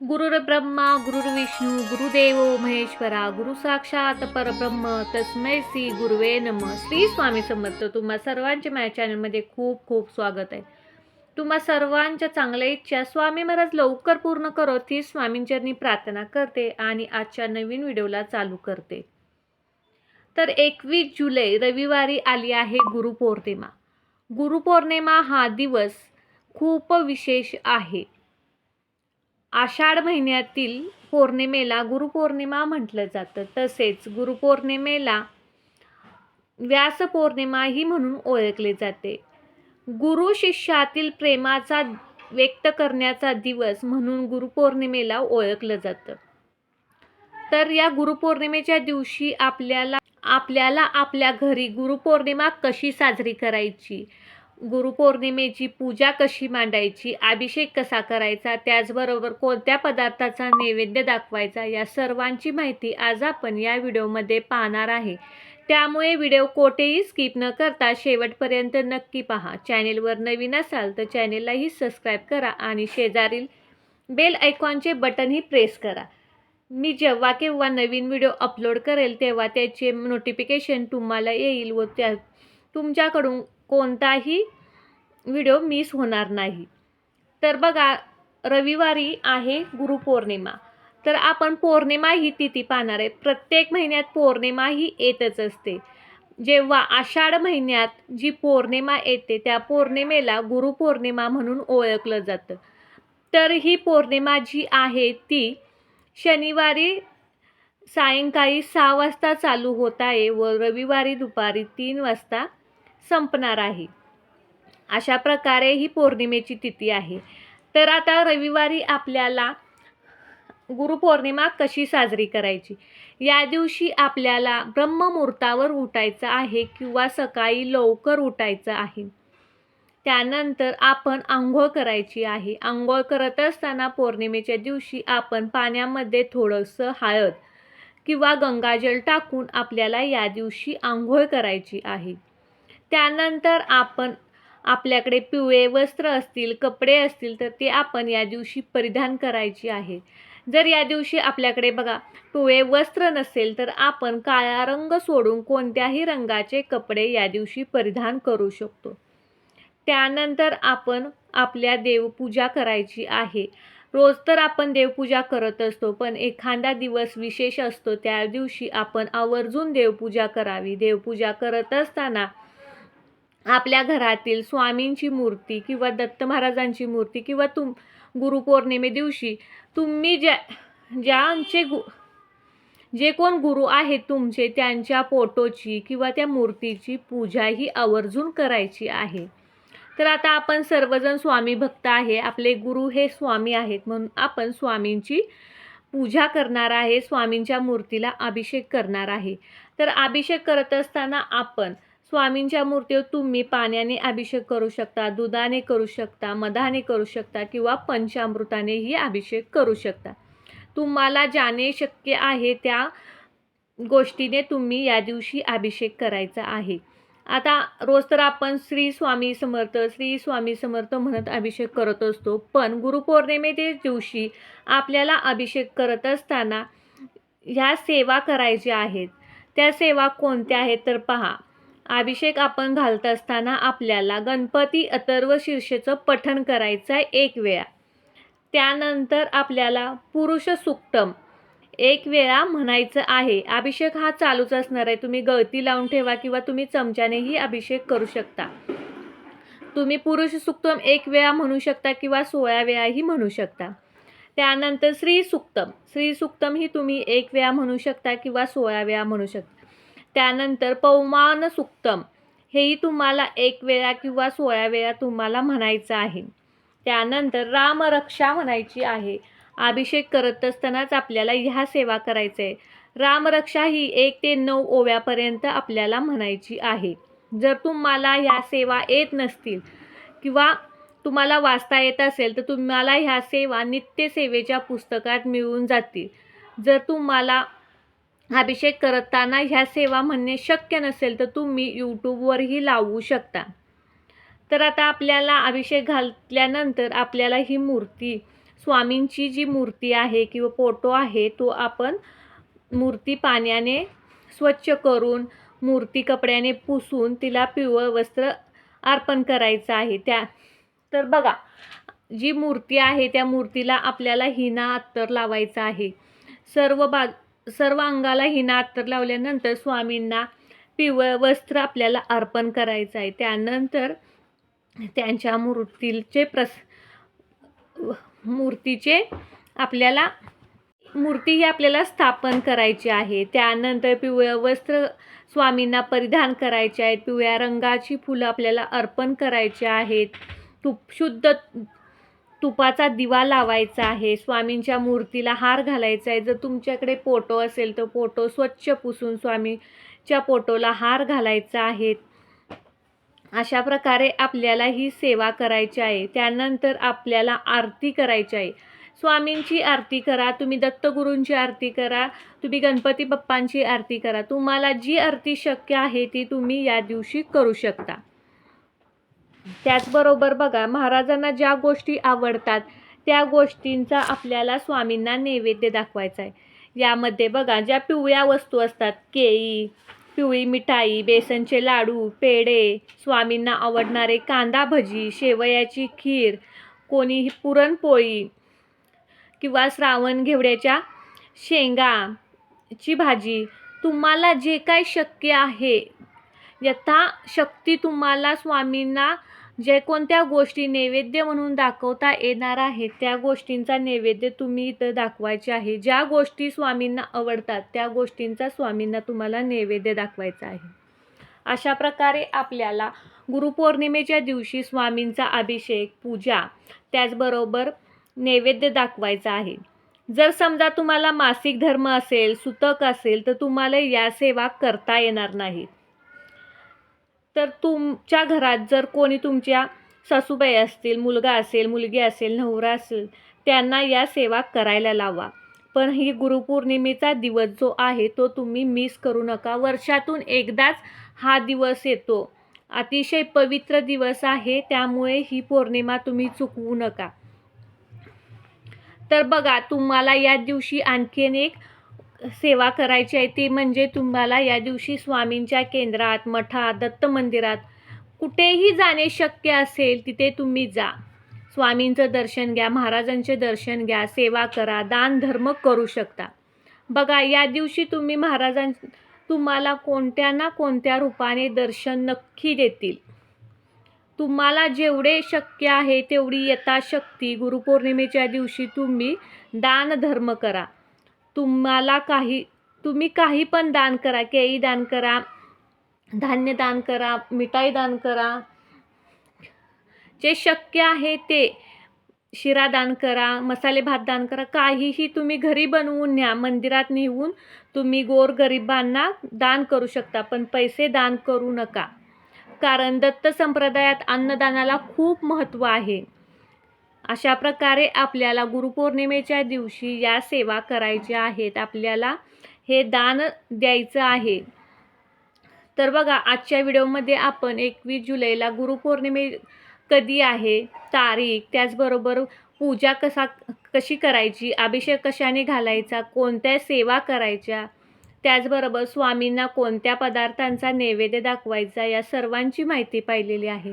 गुरुर्ब्रह्मा गुरुर्विष्णू गुरुदेव महेश्वरा गुरु साक्षात परब्रह्म तस्मै श्री गुरुवे नम. श्री स्वामी समर्थ तुम्हा सर्वांचे माझ्या चॅनलमध्ये खूप खूप स्वागत आहे. तुम्हा सर्वांच्या चांगल्या इच्छा स्वामी महाराज लवकर पूर्ण करो ती स्वामींचरणी प्रार्थना करते आणि आजच्या नवीन व्हिडिओला चालू करते. तर एकवीस जुलै रविवारी आली आहे गुरुपौर्णिमा. गुरुपौर्णिमा हा दिवस खूप विशेष आहे. आषाढ महिन्यातील पौर्णिमेला गुरुपौर्णिमा म्हटलं जातं. तसेच गुरुपौर्णिमेला व्यास पौर्णिमाही म्हणून ओळखले जाते. गुरु शिष्यातील प्रेमाचा व्यक्त करण्याचा दिवस म्हणून गुरुपौर्णिमेला ओळखलं जातं. तर या गुरुपौर्णिमेच्या दिवशी आपल्याला आपल्याला आपल्या घरी गुरुपौर्णिमा कशी साजरी करायची? गुरुपौर्णिमेची पूजा कशी मांडायची अभिषेक कसा करायचा त्याचबरोबर कोणत्या पदार्थाचा नैवेद्य दाखवायचा या सर्वांची माहिती आज आपण या व्हिडिओमध्ये पाहणार आहे. त्यामुळे व्हिडिओ कोठेही स्किप न करता शेवटपर्यंत नक्की पहा. चॅनेलवर नवीन असाल तर चॅनेललाही सबस्क्राईब करा आणि शेजारील बेल आयकॉनचे बटनही प्रेस करा. मी जेव्हा केव्हा नवीन व्हिडिओ अपलोड करेल तेव्हा त्याचे नोटिफिकेशन तुम्हाला येईल व त्या तुमच्याकडून कोणताही व्हिडिओ मिस होणार नाही. तर बघा रविवारी आहे गुरुपौर्णिमा. तर आपण पौर्णिमा ही तिथी पाहणार आहे. प्रत्येक महिन्यात पौर्णिमा ही येतच असते. जेव्हा आषाढ महिन्यात जी पौर्णिमा येते त्या पौर्णिमेला गुरुपौर्णिमा म्हणून ओळखलं जातं. तर ही पौर्णिमा जी आहे ती शनिवारी सायंकाळी सहा वाजता चालू होत आहे व रविवारी दुपारी तीन वाजता संपणार आहे. अशा प्रकारे ही पौर्णिमेची तिथी आहे. तर आता रविवारी आपल्याला गुरुपौर्णिमा कशी साजरी करायची? या दिवशी आपल्याला ब्रह्ममुहूर्तावर उठायचं आहे किंवा सकाळी लवकर उठायचं आहे. त्यानंतर आपण आंघोळ करायची आहे. आंघोळ करत असताना पौर्णिमेच्या दिवशी आपण पाण्यामध्ये थोडंसं हळद किंवा गंगाजल टाकून आपल्याला या दिवशी आंघोळ करायची आहे. त्यानंतर आपण आपल्याकडे पिवळे वस्त्र असतील कपडे असतील तर ते आपण या दिवशी परिधान करायची आहे. जर या दिवशी आपल्याकडे बघा पिवळे वस्त्र नसेल तर आपण काळा रंग सोडून कोणत्याही रंगाचे कपडे या दिवशी परिधान करू शकतो. त्यानंतर आपण आपल्या देवपूजा करायची आहे. रोज तर आपण देवपूजा करत असतो पण एखादा दिवस विशेष असतो त्या दिवशी आपण आवर्जून देवपूजा करावी. देवपूजा करत असताना आपल्या घरातील स्वामींची मूर्ती किंवा दत्त महाराजांची मूर्ती किंवा तुम गुरुपौर्णिमे दिवशी तुम्ही ज्या ज्यांचे गु जे कोण गुरु आहेत तुमचे त्यांच्या फोटोची किंवा त्या मूर्तीची पूजा ही आवर्जून करायची आहे. तर आता आपण सर्वजण स्वामी भक्त आहे आपले गुरु हे स्वामी आहेत म्हणून आपण स्वामींची पूजा करणार आहे स्वामींच्या मूर्तीला अभिषेक करणार आहे. तर अभिषेक करत असताना आपण स्वामींच्या मूर्तीवर तुम्ही पाण्याने अभिषेक करू शकता दुधाने करू शकता मधाने करू शकता किंवा पंचामृतानेही अभिषेक करू शकता. तुम्हाला ज्याने शक्य आहे त्या गोष्टीने तुम्ही या दिवशी अभिषेक करायचा आहे. आता रोज तर आपण श्री स्वामी समर्थ श्री स्वामी समर्थ म्हणत अभिषेक करत असतो पण गुरुपौर्णिमेच्या दिवशी आपल्याला अभिषेक करत असताना ह्या सेवा करायच्या आहेत. त्या सेवा कोणत्या आहेत तर पहा. अभिषेक आपण घालत असताना आपल्याला गणपती अथर्व शीर्षेचं पठण करायचं आहे एक वेळा. त्यानंतर आपल्याला पुरुष सुक्तम एक वेळा म्हणायचं आहे अभिषेक हा चालूच असणार आहे. तुम्ही गळती लावून ठेवा किंवा तुम्ही चमच्यानेही अभिषेक करू शकता. तुम्ही पुरुष सुक्तम एक वेळा म्हणू शकता किंवा सोळा वेळाही म्हणू शकता. त्यानंतर श्री सुक्तम. श्री सुक्तम ही तुम्ही एक वेळा म्हणू शकता किंवा सोळा वेळा म्हणू शकता. त्यानंतर पौमान सुक्तम हेही तुम्हाला एक वेळा किंवा सोळा वेळा तुम्हाला म्हणायचं आहे. त्यानंतर रामरक्षा म्हणायची आहे. अभिषेक करत असतानाच आपल्याला ह्या सेवा करायचं आहे. रामरक्षा ही एक ते नऊ ओव्यापर्यंत आपल्याला म्हणायची आहे. जर तुम्हाला ह्या सेवा येत नसतील किंवा तुम्हाला वाचता येत असेल तर तुम्हाला ह्या सेवा नित्यसेवेच्या पुस्तकात मिळून जातील. जर तुम्हाला अभिषेक करताना ह्या सेवा म्हणणे शक्य नसेल तर तुम्ही यूट्यूबवरही लावू शकता. तर आता आपल्याला अभिषेक घातल्यानंतर आपल्याला ही मूर्ती स्वामींची जी मूर्ती आहे किंवा फोटो आहे तो आपण मूर्ती पाण्याने स्वच्छ करून मूर्ती कपड्याने पुसून तिला पिवळं वस्त्र अर्पण करायचं आहे त्या. तर बघा जी मूर्ती आहे त्या मूर्तीला आपल्याला हिना अत्तर लावायचं आहे. सर्व बाग सर्व अंगाला हिना अत्तर लावल्यानंतर स्वामींना पिवळं वस्त्र आपल्याला अर्पण करायचं आहे. त्यानंतर त्यांच्या मूर्तीचे प्रस मूर्तीचे आपल्याला मूर्ती ही आपल्याला स्थापन करायची आहे. त्यानंतर पिवळं वस्त्र स्वामींना परिधान करायचे आहेत. पिवळ्या रंगाची फुलं आपल्याला अर्पण करायची आहेत. तुप शुद्ध तुपाचा दिवा लावायचा आहे स्वामींच्या मूर्तीला हार घालायचा आहे. जर तुमच्याकडे पोटो असेल तर पोटो स्वच्छ पुसून स्वामीच्या पोटोला हार घालायचा आहे. अशा प्रकारे आपल्याला ही सेवा करायची आहे. त्यानंतर आपल्याला आरती करायची आहे. स्वामींची आरती करा तुम्ही दत्तगुरूंची आरती करा तुम्ही गणपती बाप्पांची आरती करा. तुम्हाला जी आरती शक्य आहे ती तुम्ही या दिवशी करू शकता. त्याचबरोबर बघा महाराजांना ज्या गोष्टी आवडतात त्या गोष्टींचा आपल्याला स्वामींना नैवेद्य दाखवायचा आहे. यामध्ये बघा ज्या पिवळ्या वस्तू असतात केळी पिवळी मिठाई बेसनचे लाडू पेढे स्वामींना आवडणारे कांदा भजी शेवयाची खीर कोणीही पुरणपोळी किंवा श्रावण घेवड्याच्या शेंगाची भाजी तुम्हाला जे काय शक्य आहे यथाशक्ती तुम्हाला स्वामींना जे कोणत्या गोष्टी नैवेद्य म्हणून दाखवता येणार आहे त्या गोष्टींचा नैवेद्य तुम्ही इथं दाखवायचे आहे. ज्या गोष्टी स्वामींना आवडतात त्या गोष्टींचा स्वामींना तुम्हाला नैवेद्य दाखवायचा आहे. अशा प्रकारे आपल्याला गुरुपौर्णिमेच्या दिवशी स्वामींचा अभिषेक पूजा त्याचबरोबर नैवेद्य दाखवायचा आहे. जर समजा तुम्हाला मासिक धर्म असेल सुतक असेल तर तुम्हाला या सेवा करता येणार नाहीत. तर तुमच्या घरात जर कोणी तुमच्या सासूबाई असतील मुलगा असेल मुलगी असेल नवरा असेल त्यांना या सेवा करायला लावा. पण ही गुरुपौर्णिमेचा दिवस जो आहे तो तुम्ही मिस करू नका. वर्षातून एकदाच हा दिवस येतो. अतिशय पवित्र दिवस आहे त्यामुळे ही पौर्णिमा तुम्ही चुकवू नका. तर बघा तुम्हाला या दिवशी आणखीन एक सेवा करायची आहे ती म्हणजे तुम्हाला या दिवशी स्वामींच्या केंद्रात मठात दत्त मंदिरात कुठेही जाणे शक्य असेल तिथे तुम्ही जा. स्वामींचं दर्शन घ्या महाराजांचे दर्शन घ्या सेवा करा दान धर्म करू शकता. बघा या दिवशी तुम्ही महाराजां तुम्हाला कोणत्या ना कोणत्या रूपाने दर्शन नक्की देतील. तुम्हाला जेवढे शक्य आहे तेवढी यथाशक्ती गुरुपौर्णिमेच्या दिवशी तुम्ही दान धर्म करा. तुम्हाला काही तुम्ही काही पण दान करा. केळी दान करा धान्य दान करा मिठाई दान करा. जे शक्य आहे ते शिरा दान करा मसाले भात दान करा. काहीही तुम्ही घरी बनवून न्या. मंदिरात नेऊन तुम्ही गोरगरिबांना दान करू शकता पण पैसे दान करू नका. कारण दत्त संप्रदायात अन्नदानाला खूप महत्त्व आहे. अशा प्रकारे आपल्याला गुरुपौर्णिमेच्या दिवशी या सेवा करायच्या आहेत. आपल्याला हे दान द्यायचं आहे. तर बघा आजच्या व्हिडिओमध्ये आपण एकवीस जुलैला गुरुपौर्णिमे कधी आहे तारीख त्याचबरोबर पूजा कसा कशी करायची अभिषेक कशाने घालायचा कोणत्या सेवा करायच्या त्याचबरोबर स्वामींना कोणत्या पदार्थांचा नैवेद्य दाखवायचा या सर्वांची माहिती पाहिलेली आहे.